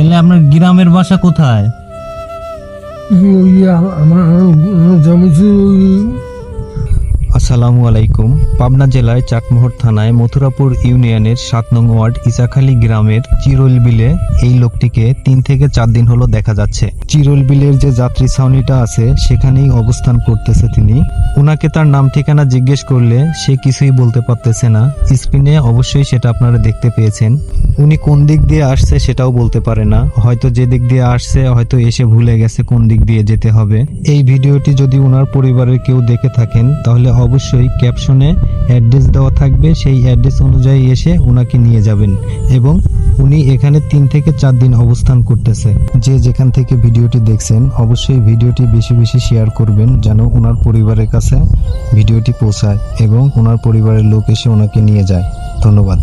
তাহলে আপনার গ্রামের বাসা কোথায়? ওই আমার আমার আসসালামু আলাইকুম। পাবনা জেলায় চাটমোহর থানায় মথুরাপুর ইউনিয়নের সাত নং ওয়ার্ড ইসাখালী গ্রামের চিরল বিলে এই লোকটিকে তিন থেকে চার দিন হলো দেখা যাচ্ছে। চিরল বিলের যে যাত্রী ছাউনিটা আছে সেখানেই অবস্থান করতেছে তিনি। ওনাকে তার নাম ঠিকানা জিজ্ঞেস করলে সে কিছুই বলতে পারতেছে না। স্ক্রিনে অবশ্যই সেটা আপনারা দেখতে পেয়েছেন। উনি কোন দিক দিয়ে আসছে সেটাও বলতে পারে না। হয়তো যে দিক দিয়ে আসছে, হয়তো এসে ভুলে গেছে কোন দিক দিয়ে যেতে হবে। এই ভিডিওটি যদি ওনার পরিবারের কেউ দেখে থাকেন, তাহলে অবশ্যই ক্যাপশনে অ্যাড্রেস দেওয়া থাকবে। সেই অ্যাড্রেস অনুযায়ী এসে ওনাকে নিয়ে যাবেন এবং উনি এখানে তিন থেকে চার দিন অবস্থান করতেছে। যে যেখান থেকে ভিডিওটি দেখছেন, অবশ্যই ভিডিওটি বেশি বেশি শেয়ার করবেন যেন ওনার পরিবারের কাছে ভিডিওটি পৌঁছায় এবং ওনার পরিবারের লোক এসে ওনাকে নিয়ে যায়। ধন্যবাদ।